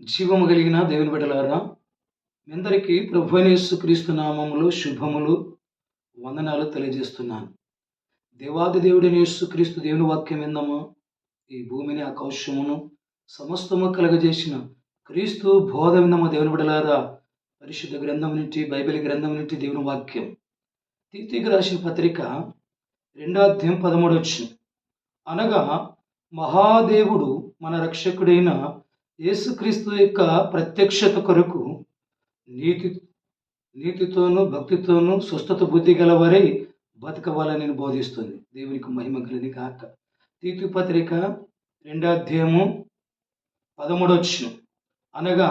జీవము కలిగిన దేవుని బిడ్డలారా మీ అందరికీ ప్రభునేసు క్రీస్తు నామములు శుభములు వందనాలు తెలియజేస్తున్నాను. దేవాది దేవుడిని యేసుక్రీస్తు దేవుని వాక్యం విందము ఈ భూమిని ఆకాశమును సమస్తము కలగజేసిన క్రీస్తు బోధ విందము దేవుని బిడలారా పరిశుద్ధ గ్రంథం నుండి బైబిల్ గ్రంథం నుండి దేవుని వాక్యం. తీతికి రాసిన పత్రిక రెండో అధ్యాయం పదమూడు వచ్చింది అనగా మహాదేవుడు మన రక్షకుడైన యేసుక్రీస్తు యొక్క ప్రత్యక్షత కొరకు నీతి నీతితోనూ భక్తితోనూ స్వస్థత బుద్ధి గలవారై బతకవాలని నేను బోధిస్తుంది. దేవునికి మహిమ కలిని కాక తీతు పత్రిక రెండాధ్యాయము పదమూడవచ్చు అనగా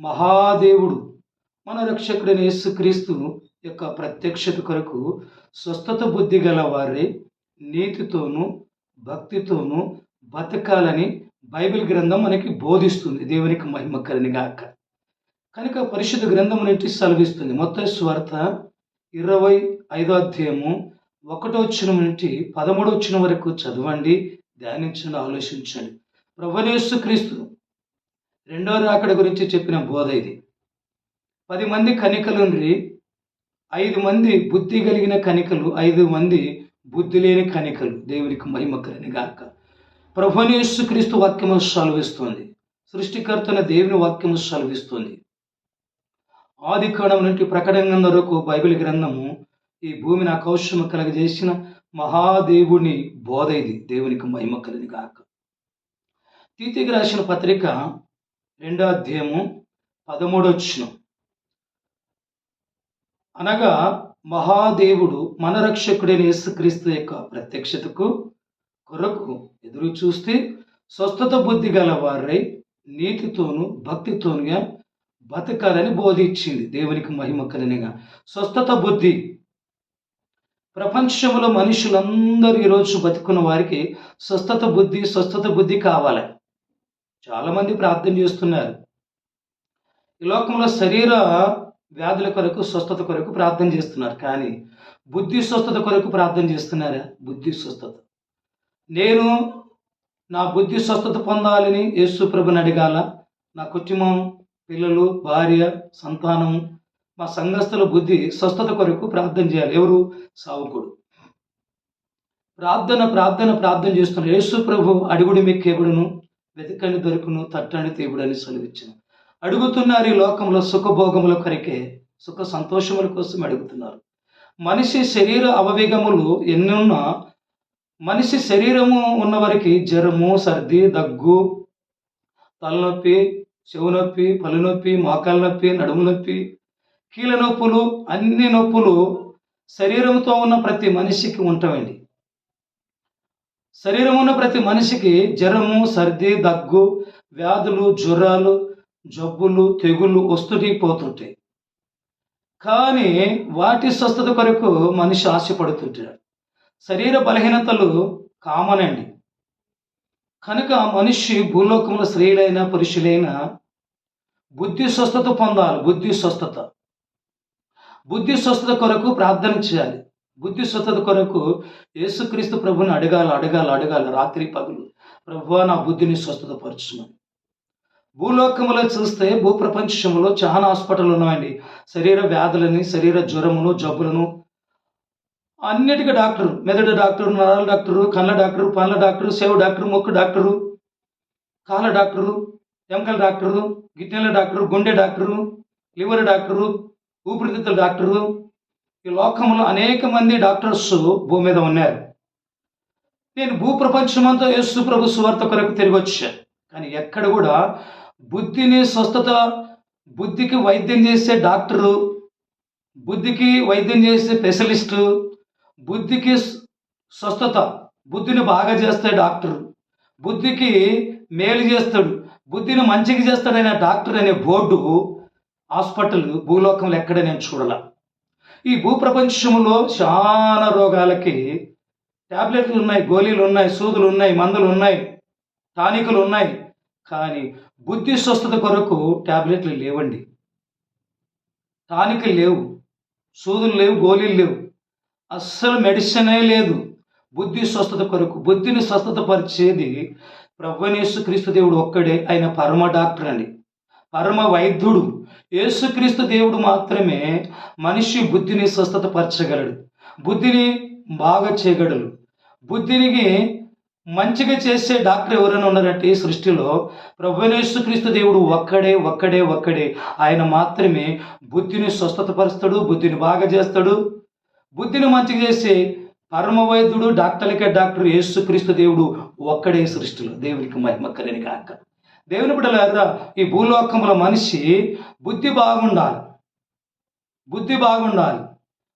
మహాదేవుడు మన రక్షకుడైన యేసుక్రీస్తు యొక్క ప్రత్యక్షత కొరకు స్వస్థత బుద్ధి గలవారై నీతితోనూ భక్తితోనూ బతకాలని బైబిల్ గ్రంథం మనకి బోధిస్తుంది. దేవునికి మహిమ కలినిగాక కనుక పరిశుద్ధ గ్రంథం నుండి సెలవిస్తుంది. మొత్తం స్వార్థ ఇరవై ఐదో అధ్యాయము ఒకటో వచ్చిన నుండి పదమూడో వచ్చిన వరకు చదవండి ధ్యానించండి ఆలోచించండి. ప్రభునేసు క్రీస్తు రెండో రాకడ గురించి చెప్పిన బోధ ఇది. పది మంది కనికలుండ్రి ఐదు మంది బుద్ధి కలిగిన కనికలు ఐదు మంది బుద్ధి లేని కనికలు దేవునికి మహిమ కలిని గాక. ప్రభుని క్రీస్తు వాక్యము సెలవిస్తుంది. సృష్టికర్తన దేవుని వాక్యము సెలవిస్తుంది. ఆది కాలం నుండి ప్రకటన వరకు బైబిల్ గ్రంథము ఈ భూమిని ఆకౌశము కలగజేసిన మహాదేవుని బోధ ఇది. దేవునికి మహిమ కలిగి కాక తీతికి రాసిన పత్రిక రెండో అధ్యాయము పదమూడొచ్చును అనగా మహాదేవుడు మన రక్షకుడైన యేసుక్రీస్తు యొక్క ప్రత్యక్షతకు కొరకు ఎదురు చూస్తే స్వస్థత బుద్ధి గల వారై నీతితోనూ భక్తితోనుగా బతకాలని బోధించింది. దేవునికి మహిమ కలినిగా స్వస్థత బుద్ధి. ప్రపంచంలో మనుషులందరూ ఈరోజు బతుకున్న వారికి స్వస్థత బుద్ధి స్వస్థత బుద్ధి కావాలి. చాలామంది ప్రార్థన చేస్తున్నారు. ఈ లోకంలో శరీర వ్యాధుల కొరకు స్వస్థత కొరకు ప్రార్థన చేస్తున్నారు. కానీ బుద్ధి స్వస్థత కొరకు ప్రార్థన చేస్తున్నారా? బుద్ధి స్వస్థత. నేను నా బుద్ధి స్వస్థత పొందాలని యేసు ప్రభుని అడగాల. నా కుటుంబం పిల్లలు భార్య సంతానం మా సంఘస్థుల బుద్ధి స్వస్థత కొరకు ప్రార్థన చేయాలి. ఎవరు? సావుకుడు. ప్రార్థన ప్రార్థన ప్రార్థన చేస్తున్న యేసు ప్రభు అడుగుడు మెక్కేబుడును వెతకని దొరుకును తట్టని తీపుడని సెలవిచ్చిన. అడుగుతున్నారు ఈ లోకంలో సుఖభోగముల కొరకే సుఖ సంతోషముల కోసం అడుగుతున్నారు. మనిషి శరీర అవవేగములు ఎన్నున్నా మనిషి శరీరము ఉన్నవారికి జ్వరము సర్ది దగ్గు తలనొప్పి చెవు నొప్పి పళ్ళు నొప్పి మోకాల నొప్పి నడుము నొప్పి కీళ్ళ నొప్పులు అన్ని నొప్పులు శరీరంతో ఉన్న ప్రతి మనిషికి ఉంటాయండి. శరీరం ఉన్న ప్రతి మనిషికి జ్వరము సర్ది దగ్గు వ్యాధులు జ్వరాలు జబ్బులు తెగులు వస్తుంటే పోతుంటాయి. కానీ వాటి స్వస్థత కొరకు మనిషి ఆశపడుతుంటాడు. శరీర బలహీనతలు కామన్ అండి. కనుక మనిషి భూలోకంలో స్త్రీలైన పురుషులైన బుద్ధి స్వస్థత పొందాలి. బుద్ధి స్వస్థత. బుద్ధి స్వస్థత కొరకు ప్రార్థన చేయాలి. బుద్ధి స్వస్థత కొరకు యేసుక్రీస్తు ప్రభుని అడగాలి అడగాలి అడగాలి. రాత్రి పగులు. ప్రభు నా బుద్ధిని స్వస్థత పరచుమని. భూలోకంలో చూస్తే భూప్రపంచంలో చాలా హాస్పిటల్ ఉన్నాయండి. శరీర వ్యాధులని శరీర జ్వరమును జబ్బులను అన్నిటికీ డాక్టర్. మెదడు డాక్టర్ నరాల డాక్టరు కళ్ళ డాక్టరు పండ్ల డాక్టరు సేవ డాక్టరు ముక్కు డాక్టరు కాళ్ళ డాక్టరు ఎముకల డాక్టరు గిన్నెల డాక్టరు గుండె డాక్టరు లివర్ డాక్టరు ఊపిరితిత్తుల డాక్టరు. ఈ లోకంలో అనేక మంది డాక్టర్స్ భూమి మీద ఉన్నారు. నేను భూప్రపంచమంతా యేసు ప్రభు సువార్త కొరకు తిరిగి వచ్చాను కానీ ఎక్కడ కూడా బుద్ధిని స్వస్థత బుద్ధికి వైద్యం చేసే డాక్టరు బుద్ధికి వైద్యం చేసే స్పెషలిస్టు బుద్ధికి స్వస్థత బుద్ధిని బాగా చేస్తే డాక్టర్ బుద్ధికి మేలు చేస్తాడు బుద్ధిని మంచిగా చేస్తాడైన డాక్టర్ అనే బోర్డు హాస్పిటల్ భూలోకంలో ఎక్కడ నేను చూడాల. ఈ భూప్రపంచంలో చాలా రోగాలకి ట్యాబ్లెట్లు ఉన్నాయి గోళీలు ఉన్నాయి సూదులు ఉన్నాయి మందులు ఉన్నాయి టానికులు ఉన్నాయి కానీ బుద్ధి స్వస్థత కొరకు ట్యాబ్లెట్లు లేవండి. టానికులు లేవు సూదులు లేవు గోళీలు లేవు. అస్సలు మెడిసినే లేదు. బుద్ధి స్వస్థత కొరకు బుద్ధిని స్వస్థత పరిచేది ప్రభునేసు క్రీస్తు దేవుడు ఒక్కడే ఆయన పరమ డాక్టర్ అండి. పరమ వైద్యుడు. యేసుక్రీస్తు దేవుడు మాత్రమే మనిషి బుద్ధిని స్వస్థత పరచగలడు. బుద్ధిని బాగా చేయగలడు. బుద్ధిని మంచిగా చేసే డాక్టర్ ఎవరైనా ఉన్నారంటే ఈ సృష్టిలో ప్రభునేశ్వక్రీస్తు దేవుడు ఒక్కడే ఒక్కడే ఒక్కడే. ఆయన మాత్రమే బుద్ధిని స్వస్థత పరుస్తాడు బుద్ధిని బాగా చేస్తాడు. బుద్ధిని మంచిగా చేసే పరమ వైద్యుడు డాక్టర్లకే డాక్టర్ యేసుక్రీస్తు దేవుడు ఒక్కడే సృష్టిలో. దేవునికి మహిమ కలిని కాక దేవుని బిడ్డలారా ఈ భూలోకంలో మనిషి బుద్ధి బాగుండాలి. బుద్ధి బాగుండాలి.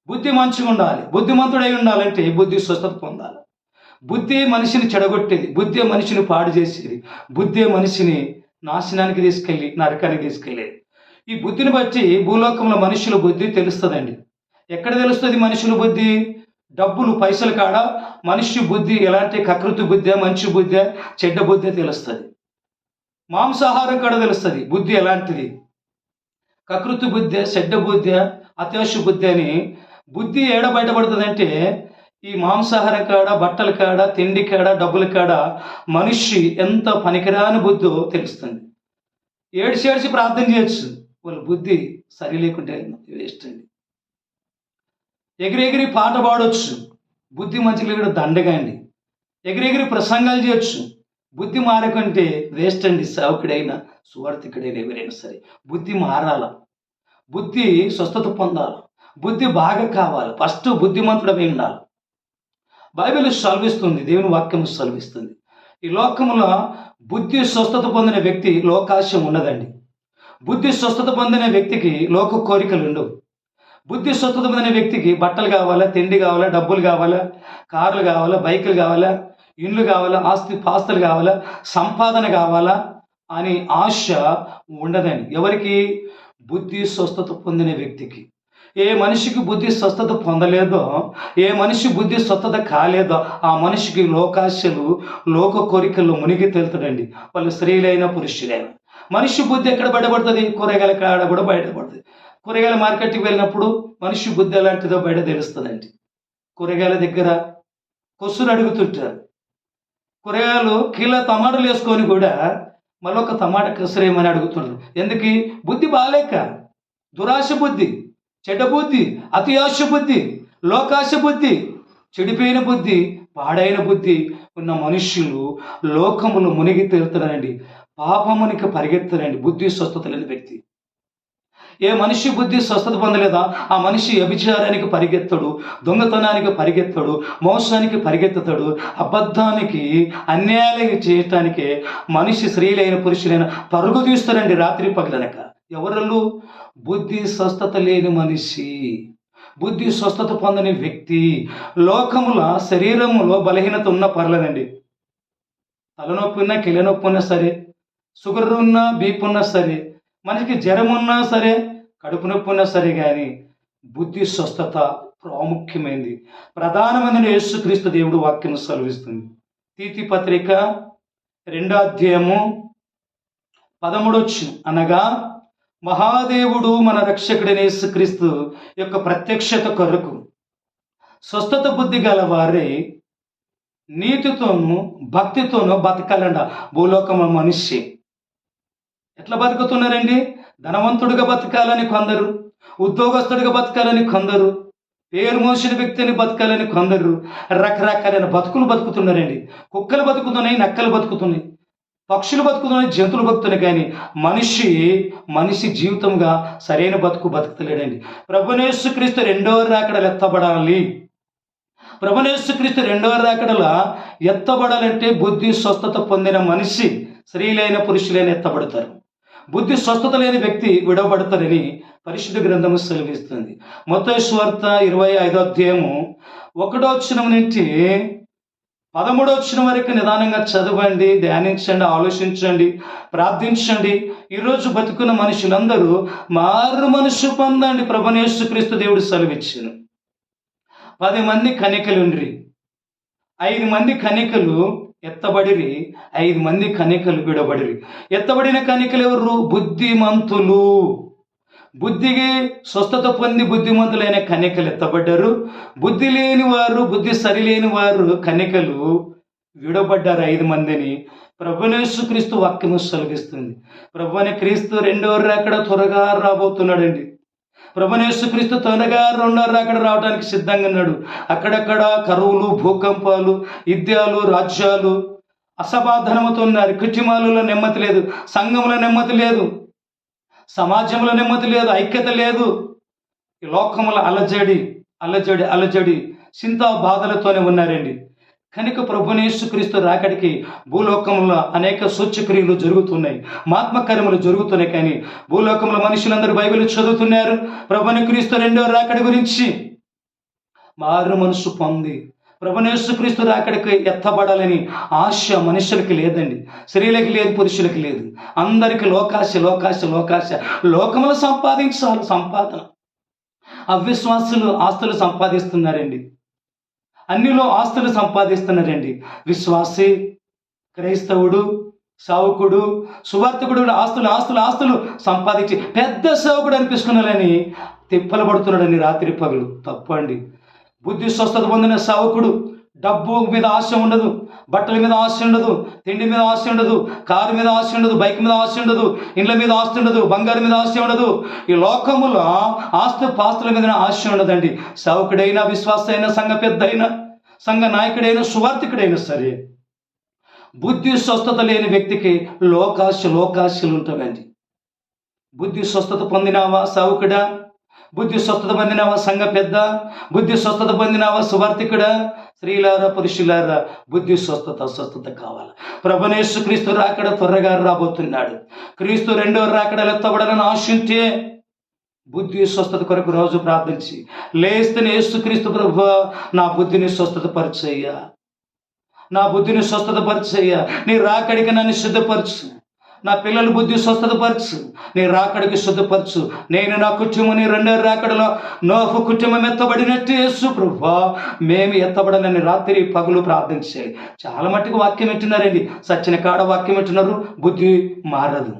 బుద్ధి మంచిగా ఉండాలి. బుద్ధిమంతుడై ఉండాలంటే బుద్ధి స్వస్థత పొందాలి. బుద్ధి మనిషిని చెడగొట్టేది బుద్ధి మనిషిని పాడు చేసేది బుద్ధి మనిషిని నాశనానికి తీసుకెళ్ళి నరకానికి తీసుకెళ్ళేది. ఈ బుద్ధిని బట్టి భూలోకంలో మనుషుల బుద్ధి తెలుస్తుందండి. ఎక్కడ తెలుస్తుంది మనుషుల బుద్ధి? డబ్బులు పైసలు కాడ. మనిషి బుద్ధి ఎలాంటి కకృతి బుద్ధి మంచి బుద్ధి చెడ్డ బుద్ధి తెలుస్తుంది. మాంసాహారం కాడ తెలుస్తుంది బుద్ధి ఎలాంటిది? కకృతి బుద్ధి చెడ్డ బుద్ధి అత్యాశ బుద్ధి అని బుద్ధి ఏడ బయటపడుతుందంటే ఈ మాంసాహారం కాడ బట్టల కాడ తిండి కాడ డబ్బుల కాడ మనిషి ఎంత పనికిరాని బుద్ధో తెలుస్తుంది. ఏడిసి ఏడిసి ప్రార్థన చేయొచ్చు. వాళ్ళ బుద్ధి సరి లేకుంటే వేస్ట్ అండి. ఎగిరెగిరి పాట పాడొచ్చు. బుద్ధి మంచిగా కూడా దండగా అండి. ఎగిరెగిరి ప్రసంగాలు చేయొచ్చు. బుద్ధి మారకంటే వేస్ట్ అండి. సేవకుడైనా సువార్థికుడైనా ఎవరైనా సరే బుద్ధి మారాల. బుద్ధి స్వస్థత పొందాలి. బుద్ధి బాగా కావాలి. ఫస్ట్ బుద్ధిమంతుడమై ఉండాలి. బైబిల్ సెలవిస్తుంది. దేవుని వాక్యం సెలవిస్తుంది. ఈ లోకంలో బుద్ధి స్వస్థత పొందిన వ్యక్తి లోకాశం ఉన్నదండి. బుద్ధి స్వస్థత పొందిన వ్యక్తికి లోక కోరికలు ఉండవు బుద్ధి స్వతంత్రం పొందిన వ్యక్తికి బట్టలు కావాలా తిండి కావాలా డబ్బులు కావాలా కార్లు కావాలా బైకులు కావాలా ఇండ్లు కావాలా ఆస్తి పాస్తులు కావాలా సంపాదన కావాలా అని ఆశ ఉండదండి. ఎవరికి? బుద్ధి స్వస్థత పొందిన వ్యక్తికి. ఏ మనిషికి బుద్ధి స్వస్థత పొందలేదో ఏ మనిషి బుద్ధి స్వస్థత కాలేదో ఆ మనిషికి లోకాశలు లోక కోరికలు మునిగి తేలుతాడండి. వాళ్ళు స్త్రీలైన పురుషులైన. మనిషి బుద్ధి ఎక్కడ బయటపడుతుంది? కూరగాయల కాడ కూడా బయటపడుతుంది. కూరగాయల మార్కెట్కి వెళ్ళినప్పుడు మనిషి బుద్ధి ఎలాంటిదో బయట తెలుస్తుందండి. కూరగాయల దగ్గర కొసురు అడుగుతుంటారు. కూరగాయలు కిలో టమాటాలు వేసుకొని కూడా మరొక టమాట టమాటా కసురేమని అడుగుతున్నారు ఎందుకు? బుద్ధి బాలేక దురాశ బుద్ధి చెడ్డ బుద్ధి అతి బుద్ధి లోకాశ బుద్ధి చెడిపోయిన బుద్ధి పాడైన బుద్ధి ఉన్న మనుష్యులు లోకములు మునిగి తేలుతున్నారండి పాపమునికి పరిగెత్తారండి బుద్ధి స్వస్థత లేని వ్యక్తి. ఏ మనిషి బుద్ధి స్వస్థత పొందలేదా? ఆ మనిషి వ్యభిచారానికి పరిగెత్తడు దొంగతనానికి పరిగెత్తడు మోసానికి పరిగెత్తుతాడు అబద్ధానికి అన్యాయాలు చేయటానికి మనిషి స్త్రీలైన పురుషులైన పరుగు తీస్తారండి రాత్రి పగలనక. ఎవరళ్ళు బుద్ధి స్వస్థత లేని మనిషి. బుద్ధి స్వస్థత పొందని వ్యక్తి లోకముల శరీరములో బలహీనత ఉన్న పర్లేదండి. తలనొప్పి ఉన్నా కిళ్ళ నొప్పి ఉన్నా సరే షుగర్ ఉన్నా బీపీ ఉన్నా సరే మనకి జ్వరం ఉన్నా సరే కడుపు నొప్పి ఉన్నా సరే కానీ బుద్ధి స్వస్థత ప్రాముఖ్యమైనది ప్రధానమైన యేసుక్రీస్తు దేవుడు వాక్యం సెలవిస్తుంది. తీతి పత్రిక రెండో అధ్యాయము పదమూడొచ్చు అనగా మహాదేవుడు మన రక్షకుడైన యేసుక్రీస్తు యొక్క ప్రత్యక్షత కొరకు స్వస్థత బుద్ధి గల వారే నీతితోనూ భక్తితోనూ బతకాలండ భూలోకము మనిషి. ఎట్లా బతుకుతున్నారండి? ధనవంతుడిగా బతకాలని కొందరు ఉద్యోగస్తుడిగా బతకాలని కొందరు పేరు మోసిన వ్యక్తిని బతకాలని కొందరు రకరకాలైన బతుకులు బతుకుతున్నారండి. కుక్కలు బతుకుతున్నాయి నక్కలు బతుకుతున్నాయి పక్షులు బతుకుతున్నాయి జంతువులు బతుకుతున్నాయి కానీ మనిషి మనిషి జీవితంగా సరైన బతుకు బతుకుతలేడండి. ప్రభునేశ్వక్రీస్తు రెండో రాకడలు ఎత్తబడాలి. ప్రభునేశ్వక్రీస్తు రెండవ రాకడల ఎత్తబడాలంటే బుద్ధి స్వస్థత పొందిన మనిషి స్త్రీలైన పురుషులైన ఎత్తబడతారు. బుద్ధి స్వస్థత లేని వ్యక్తి విడవబడతారని పరిశుద్ధ గ్రంథము సెలవిస్తుంది. మొత్తేశ్వార్త ఇరవై ఐదో అధ్యాయము ఒకటో వచ్చిన నుంచి పదమూడో వచ్చిన వరకు నిదానంగా చదవండి ధ్యానించండి ఆలోచించండి ప్రార్థించండి. ఈరోజు బతుకున్న మనుషులందరూ మారు మనసు పొందండి ప్రభునేశ్వక్రీస్తు దేవుడు సెలవిచ్చాను పది మంది కనికలుండ్రి ఐదు మంది కనికలు ఎత్తబడిరి ఐదు మంది కనికలు విడబడిరి. ఎత్తబడిన కనికలు ఎవరు? బుద్ధిమంతులు. బుద్ధికి స్వస్థత పొంది బుద్ధిమంతులైన కనికలు ఎత్తబడ్డారు. బుద్ధి లేని వారు బుద్ధి సరిలేని వారు కనికలు విడబడ్డారు ఐదు మందిని. ప్రభునేసు క్రీస్తు వాక్యము సెలవిస్తుంది. ప్రభుని క్రీస్తు రెండో రాకడ త్వరగా రాబోతున్నాడండి. ప్రభునేసు క్రీస్తు త్వరగా రెండో అక్కడ రావడానికి సిద్ధంగా ఉన్నాడు. అక్కడక్కడ కరువులు భూకంపాలు యుద్ధాలు రాజ్యాలు అసమాధానముతో ఉన్నారు. కుటుంబాలలో నెమ్మది లేదు. సంఘంలో నెమ్మది లేదు. సమాజంలో నెమ్మది లేదు. ఐక్యత లేదు. ఈ లోకముల అలజడి అలజడి అలజడి చింత బాధలతోనే ఉన్నారండి. కనుక ప్రభునేసుక్రీస్తు రాకడికి భూలోకంలో అనేక సూచ్యక్రియలు జరుగుతున్నాయి మాత్మకర్మలు జరుగుతున్నాయి కానీ భూలోకంలో మనుషులందరూ బైబిల్ చదువుతున్నారు. ప్రభుని క్రీస్తు రెండో రాకడి గురించి మారు మనసు పొంది ప్రభునేసుక్రీస్తు రాకడికి ఎత్తబడాలని ఆశ మనుషులకి లేదండి స్త్రీలకి లేదు పురుషులకి లేదు. అందరికి లోకాశ లోకాశ లోకాశ. లోకములు సంపాదించాలి సంపాదన. అవిశ్వాసులు ఆస్తులు సంపాదిస్తున్నారండి. అన్నిలో ఆస్తులు సంపాదిస్తున్నారండి విశ్వాసి క్రైస్తవుడు సావుకుడు సువార్థకుడు ఆస్తులు ఆస్తులు ఆస్తులు సంపాదించి పెద్ద సేవకుడు అనిపిస్తున్నాడని తిప్పలు పడుతున్నాడని రాత్రి పగలు. తప్పు అండి బుద్ధి స్వస్థత పొందిన సావుకుడు డబ్బు మీద ఆశ ఉండదు బట్టల మీద ఆశ ఉండదు తిండి మీద ఆశ ఉండదు కారు మీద ఆశ ఉండదు బైక్ మీద ఆశ ఉండదు ఇండ్ల మీద ఆస్తి ఉండదు బంగారం మీద ఆశ ఉండదు. ఈ లోకములో ఆస్తి పాస్తుల మీద ఆశ ఉండదండి. సౌకుడైనా విశ్వాస అయినా సంఘ పెద్ద అయినా సంఘ నాయకుడైనా సువార్థికుడైనా సరే బుద్ధి స్వస్థత లేని వ్యక్తికి లోకాశ లోకాశలు ఉంటాయండి. బుద్ధి స్వస్థత పొందినావా సౌకుడా? బుద్ధి స్వస్థత పొందినావా సంఘ పెద్ద? బుద్ధి స్వస్థత పొందినావా సువార్థికుడా? స్త్రీలారా పురుషులారా బుద్ధి స్వస్థత స్వస్థత కావాలి. ప్రభనేసు క్రీస్తు రాకడ త్వరగా రాబోతున్నాడు. క్రీస్తు రెండో రాకడ ఎత్తబడాలని ఆశించే బుద్ధి స్వస్థత కొరకు రోజు ప్రార్థించి లేస్తేనే యేసుక్రీస్తు ప్రభు నా బుద్ధిని స్వస్థత పరిచయ్యా. నా బుద్ధిని స్వస్థత పరిచయ్యా. నీ రాకడికి నన్ను సిద్ధపరచు. నా పిల్లల బుద్ధి స్వస్థతపరచు. నీ రాకడికి శుద్ధపరచు. నేను నా కుటుంబం రెండో రాకడలో నోఫు కుటుంబం ఎత్తబడినట్టు యేసు ప్రభా మేము ఎత్తబడనని రాత్రి పగులు ప్రార్థించాలి చాలా మట్టుకు వాక్యం పెట్టినారండి సచ్చిన కాడ వాక్యం పెట్టినారు బుద్ధి మారదు.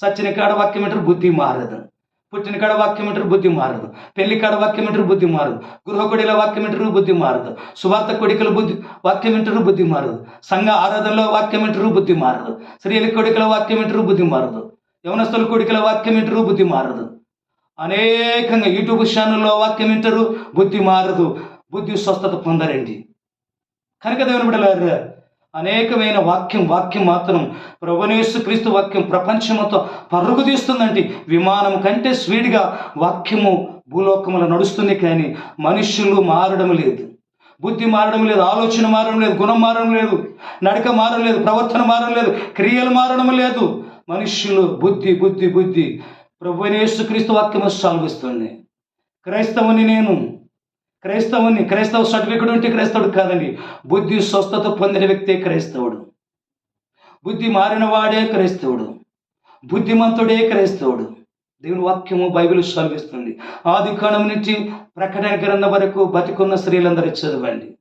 సచ్చిన కాడ వాక్యం పెట్టారు బుద్ధి మారదు. పుట్టిన కాడ వాక్యం వింటారు బుద్ధి మారదు. పెళ్ళి కాడ వాక్యం వింటారు బుద్ధి మారదు. గృహకుడిల వాక్యం వింటారు బుద్ధి మారదు. సువార్త కొడికల బుద్ధి వాక్యం వింటారు బుద్ధి మారదు. సంఘ ఆరాధనలో వాక్యం వింటారు బుద్ధి మారదు. స్త్రీల కొడికల వాక్యం వింటారు బుద్ధి మారదు. యవనస్తుల కొడికల వాక్యం వింటారు బుద్ధి మారదు. అనేకంగా యూట్యూబ్ ఛానల్లో వాక్యం వింటారు బుద్ధి మారదు. బుద్ధి స్వస్థత పొందరండి. కనుక దేవుని బిడ్డలారా అనేకమైన వాక్యం వాక్యం మాత్రం ప్రభునేసు క్రీస్తు వాక్యం ప్రపంచంతో పరుగు తీస్తుందంటే విమానం కంటే స్పీడ్గా వాక్యము భూలోకములో నడుస్తుంది కానీ మనుష్యులు మారడం లేదు. బుద్ధి మారడం లేదు ఆలోచన మారడం లేదు గుణం మారడం లేదు నడక మారడం లేదు ప్రవర్తన మారడం లేదు క్రియలు మారడం లేదు. మనుష్యులు బుద్ధి బుద్ధి బుద్ధి ప్రభునేసు క్రీస్తు వాక్యము సాల్విస్తుంది. క్రైస్తవుని నేను క్రైస్తవుని క్రైస్తవ సర్టిఫికెట్ ఉంటే క్రైస్తవుడు కాదండి. బుద్ధి స్వస్థత పొందిన వ్యక్తే క్రైస్తవుడు. బుద్ధి మారిన వాడే క్రైస్తవుడు. బుద్ధిమంతుడే క్రైస్తవుడు. దేవుని వాక్యము బైబిల్ సెలవిస్తుంది. ఆది కాలం నుంచి ప్రకటన గ్రంథం వరకు బతికున్న స్త్రీలందరూ చదవండి.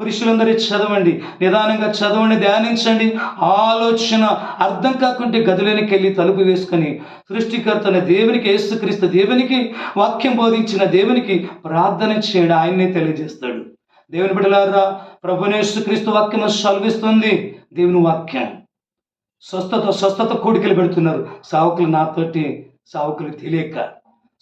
పురుషులందరూ చదవండి నిదానంగా చదవండి ధ్యానించండి. ఆలోచన అర్థం కాకుంటే గదిలోనికి వెళ్ళి తలుపు వేసుకొని సృష్టికర్తన దేవునికి యేసుక్రీస్తు దేవునికి వాక్యం బోధించిన దేవునికి ప్రార్థన చేయడం. ఆయన్నే తెలియజేస్తాడు. దేవుని బిడలారా ప్రభునేసుక్రీస్తు వాక్యం సెలవిస్తుంది దేవుని వాక్యం స్వస్థత స్వస్థత కోడికలు పెడుతున్నారు. సావుకులు నాతోటి సావుకులు తెలియక.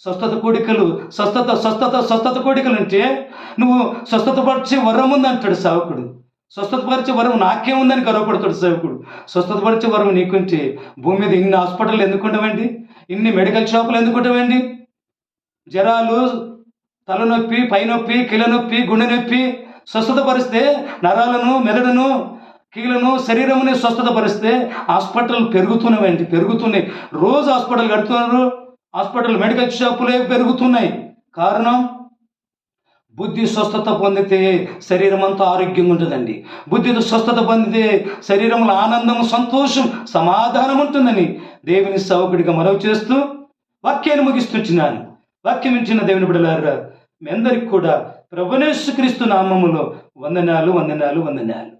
స్వస్థత కోడికలు స్వస్థత స్వస్థత స్వస్థత కోడికలు అంటే నువ్వు స్వస్థత పరిచే వరం ఉందంటాడు సావుకుడు. స్వస్థత పరిచే వరం నాకే ఉందని గర్వపడతాడు సేవకుడు. స్వస్థత పరిచే వరం నీకుంటే భూమి మీద ఇన్ని హాస్పిటల్ ఎందుకుంటామండి ఇన్ని మెడికల్ షాపులు ఎందుకుంటామండి జ్వరాలు తలనొప్పి పైనొప్పి నొప్పి గుండె నొప్పి స్వస్థత పరిస్తే నరాలను మెదడును కీలను శరీరముని స్వస్థత పరిస్తే హాస్పిటల్ పెరుగుతున్నవండి పెరుగుతున్నాయి. రోజు హాస్పిటల్ కడుతున్నారు. హాస్పిటల్ మెడికల్ షాపులే పెరుగుతున్నాయి. కారణం? బుద్ధి స్వస్థత పొందితే శరీరం అంతా ఆరోగ్యంగా ఉంటుందండి. బుద్ధి స్వస్థత పొందితే శరీరంలో ఆనందం సంతోషం సమాధానం ఉంటుందని దేవుని సవకుడిగా మనవి చేస్తూ వాక్యాన్ని ముగిస్తున్నాను. వాక్యం ఇచ్చిన దేవుని బిడలారా మీ అందరికి కూడా ప్రభునేశ్వక్రీస్తు నామములో వందనాలు వందనాలు వందనాలు.